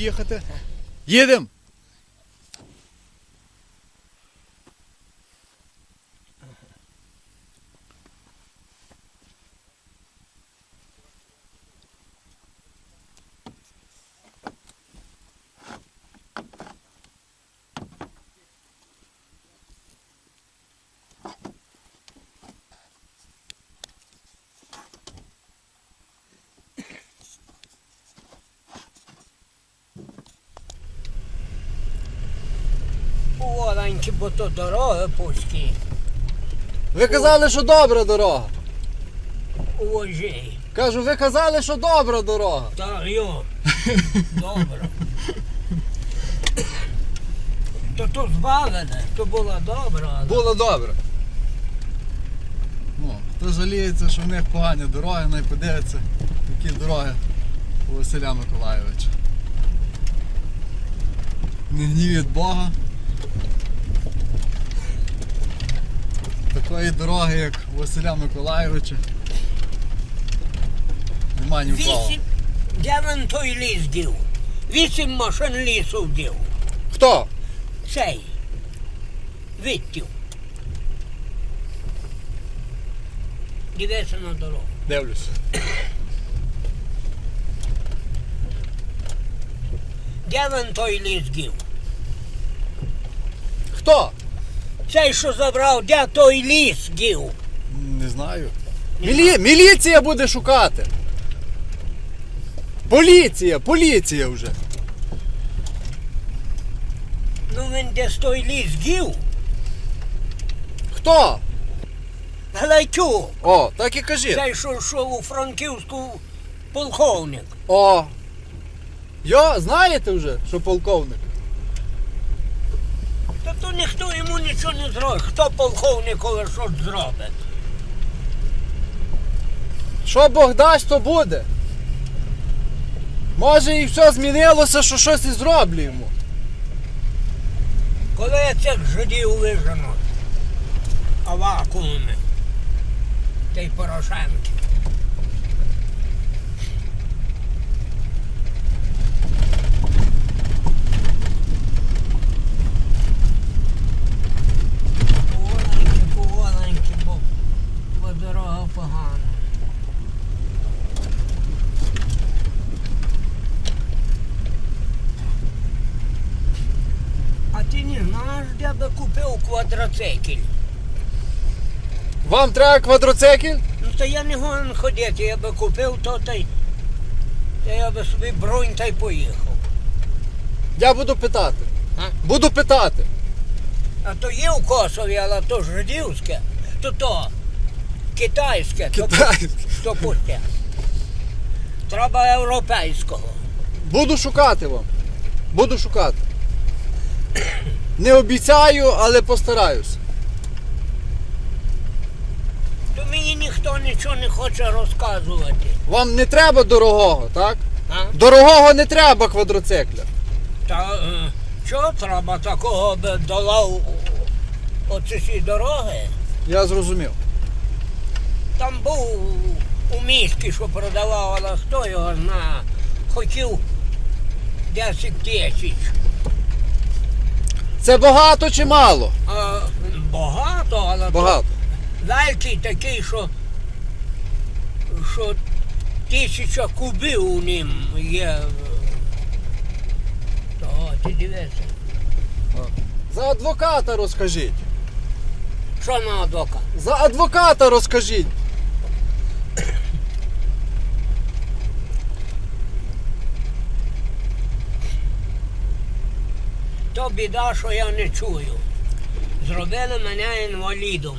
будемо їхати? Їдемо! Бо то дороги пуські. Ви казали, що добра дорога. Уважай. Кажу, ви казали, що добра дорога. Та йо. Добре. То то збавлене, то було добре, але Було добре. Ну, хто жаліється, що в них погані дороги, най подивиться, які дороги у Василя Миколайовича. Не гнів від Бога. Такої дороги, як Василя Миколайовича. Нема ні в кого. вісім. Де він той ліс дів? Вісім машин лісу дів. Хто? Цей. Відтів. Дивися на дорогу. Дивлюся. Де він той ліс дів? Хто? Цей, що забрав, де той ліс дів? Не знаю. Мілі... Міліція буде шукати. Поліція, поліція вже. Ну він десь той ліс дів. Хто? Галайчук. О, так і кажіть. Цей, що йшов у Франківську полковник. О. Йо, знаєте вже, що полковник? Та то ніхто йому нічого не зробить. Хто полковникові що зробить? Що Бог дасть, то буде. Може і все змінилося, що щось і зроблю йому. Коли цих жидів виженуть, а вакууми, та й Порошенки. Поволеньки, поволеньки, бо, бо дорога погана. А ти не знаєш, де би купив квадроцикль? Вам треба квадроцикль? Ну то я не гонен ходити, я би купив то та й. Та я би собі бронь та й поїхав. Я буду питати. А? Буду питати. А то є в Косові, але то ж жидівське, то то китайське, то, Китай. то пусте. Треба європейського. Буду шукати вам. Буду шукати. Не обіцяю, але постараюсь. То мені ніхто нічого не хоче розказувати. Вам не треба дорогого, так? А? Дорогого не треба квадроцикля. Та е, що треба такого би долав оці всі дороги? Я зрозумів. Там був у місті, що продавав, але хто його знає, хотів 10 тисяч. Це багато чи мало? А, багато, але то великий такий, що, що тисяча кубів у нім є. То, ти дивися. За адвоката розкажіть. Що на адвокат? За адвоката розкажіть. То біда, що я не чую. Зробили мене інвалідом.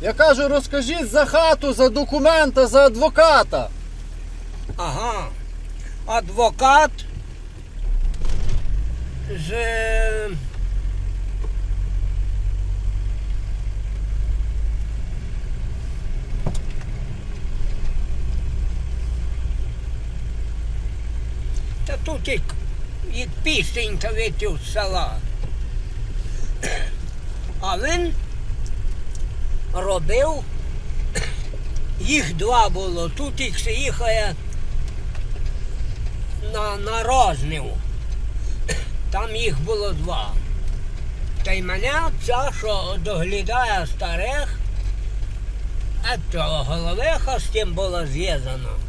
Я кажу, розкажіть за хату, за документа, за адвоката. Ага. Адвокат з. Та тут і, і пісенька витів з села. А він робив, їх два було, тут їх їхає на, на рознів. Там їх було два. Та й мене ця, що доглядає старих, ето головиха з тим було зв'язано.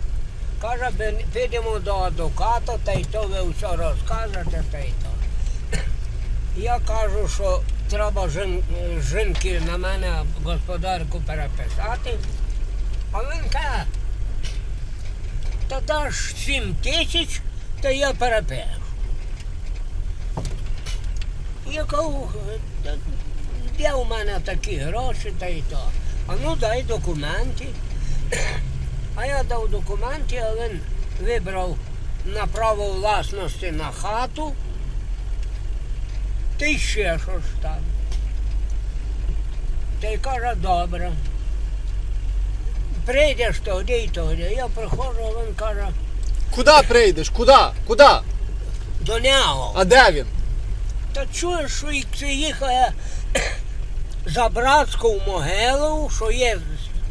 Каже, підемо до адвоката, та й то ви все розкажете, та й то. Я кажу, що треба жін, жінки на мене господарку переписати. А він каже, та даш 7 тисяч, то я перепишу. Я кажу, де у мене такі гроші та й то. А ну дай документи. А я дав документи, а він вибрав на право власності на хату. Й ще що ж там. Та й каже, добре. Прийдеш тоді і тоді. Я приходжу, а він каже, Куди прийдеш? Куди? Куди? до нього. А де він? Та чуєш, що і це їхає за братську могилу, що є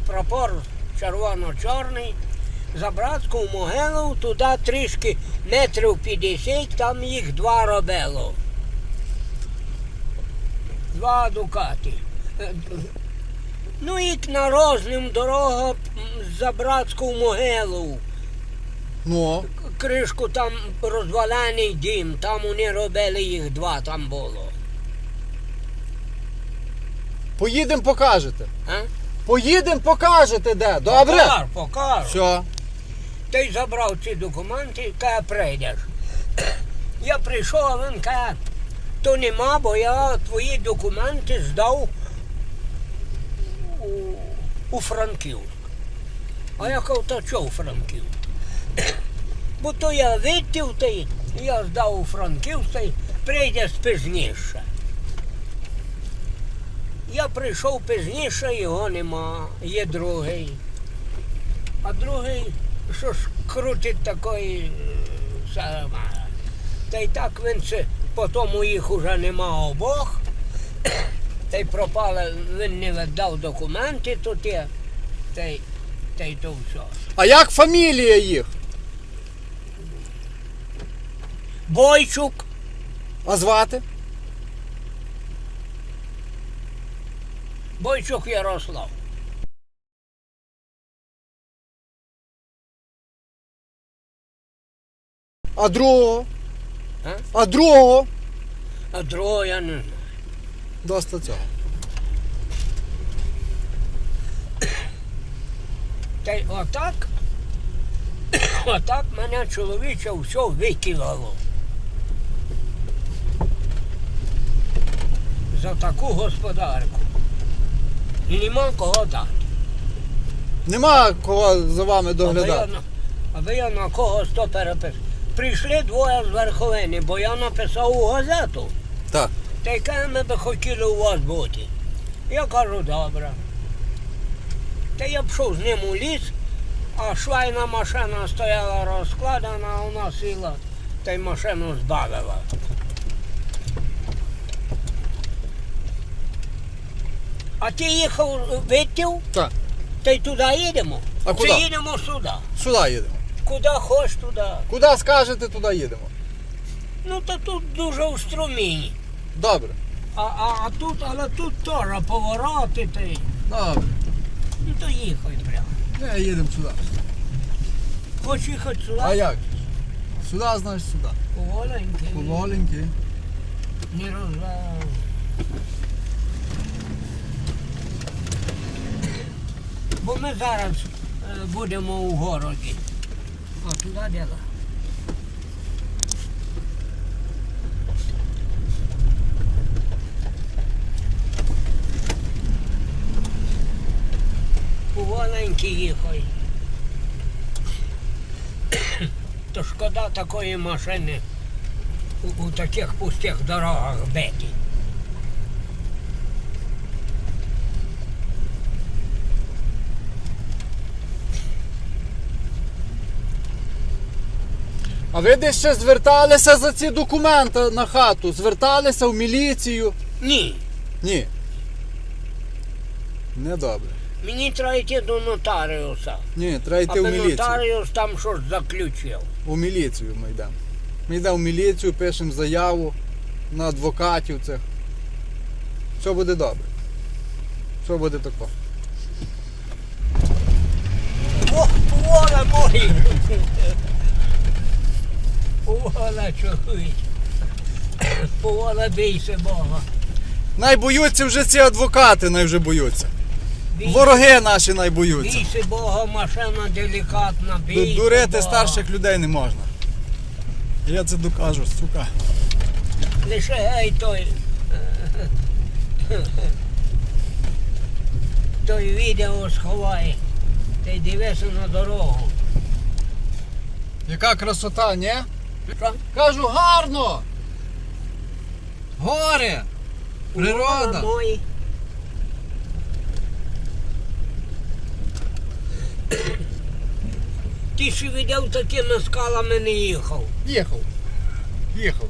прапор червоно-чорний, за братську могилу, туди трішки метрів 50, там їх два робило. Два дукати. Е, Ну і на рознім дорога за братську могилу. Ну. Кришку там розвалений дім, там вони робили їх два, там було. Поїдемо покажете. А? Поїдемо покажете де. Добре? Покар, покар. Все. Ти забрав ці документи і каже, прийдеш. Я прийшов, а він каже, то нема, бо я твої документи здав у, у Франківськ. А я кажу, то що у Франківськ? Бо то я відтів, та й я здав у Франківськ, та й прийдеш пізніше. Я прийшов пізніше, його нема, є другий. А другий, що ж крутить такої е, сама. Та й так він це, потім їх уже нема обох. Та й пропали, він не віддав документи тут є. Та й, та й то все. А як фамілія їх? Бойчук, А звати? Бойчук Ярослав. А другого? А? А другого? А другого я не знаю. Доста цього. Та й отак, отак мене чоловіче все викидало. За таку господарку. І нема кого дати. Нема кого за вами Аби я, доглядати. аби я на когось то переписав. Прийшли двоє з верховини, бо я написав у газету. Так. Та й ми би хотіли у вас бути. Я кажу, добре. Та я пішов з ним у ліс, а швайна машина стояла розкладена, а вона сіла та й машину збавила. А ти їхав відтів, Так. та й туди їдемо. А Чи їдемо сюди? Сюди їдемо. Куди хочеш туди. Куди скажете, туди їдемо. Ну то тут дуже в струмі. Добре. А, а, а тут, але тут теж повороти ти. Добре. Ну то їхай прямо. Не, їдемо сюди. Хоч їхати сюди. А як? Сюди, значить, сюди. Поволеньки. Поволеньки. Не розвал. Бо ми зараз е, будемо у городі. А туди дела. Поволеньки їхай. То шкода такої машини у, у таких пустих дорогах бити. А ви десь ще зверталися за ці документи на хату? Зверталися в міліцію? Ні. Ні. Недобре. Мені треба йти до нотаріуса. Ні, треба йти в Аби міліцію. нотаріус там щось заключив. У міліцію ми йдемо. Ми йдемо в міліцію, пишемо заяву на адвокатів цих. Все буде добре. Все буде тако. О, воля мої! Воля чоловік. Воля бійся Бога. Най боються вже ці адвокати, най вже боються. Бійся, Вороги наші най боються. бійся Бога, машина делікатна, бійся Дурити Бога. старших людей не можна. Я це докажу, сука. Лише гей той. Той відео сховай. Ти дивися на дорогу. Яка красота, ні? Кажу, гарно! Гори! Природа! Ти ще видав такими скалами не їхав. Їхав. Їхав.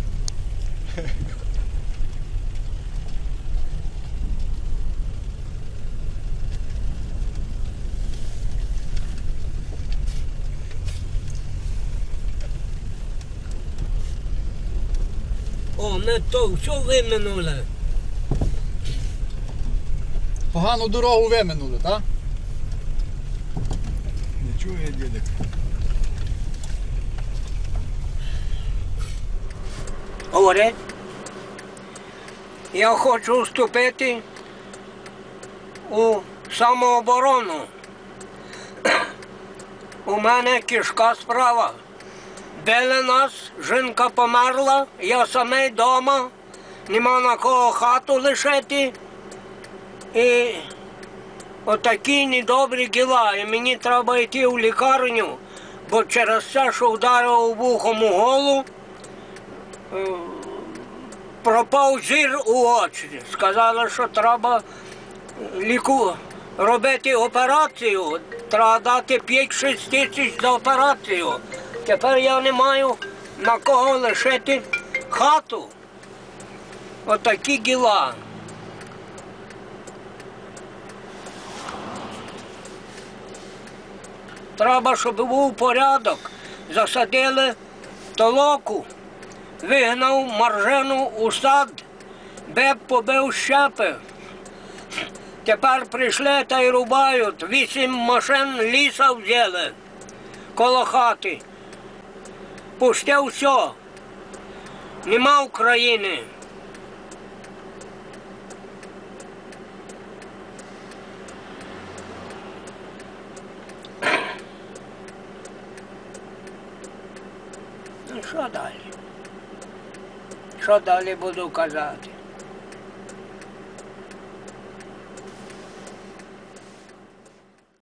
О, ми то все виминули. Погану дорогу виминули, так? Не чує дідик. Говорить. Я хочу вступити у самооборону. У мене кішка справа. Били нас, жінка померла, я самий вдома, нема на кого хату лишити. І отакі недобрі діла. І мені треба йти в лікарню, бо через те, що вдарив вухом у голову, пропав зір у очі. Сказали, що треба ліку робити операцію. Треба дати 5-6 тисяч за операцію. Тепер я не маю на кого лишити хату. Отакі діла. Треба, щоб був порядок. Засадили толоку вигнав маржину у сад, беб побив щепи. Тепер прийшли та й рубають. Вісім машин ліса взяли коло хати. Пусте все. Нема України. Ну що далі? Що далі буду казати?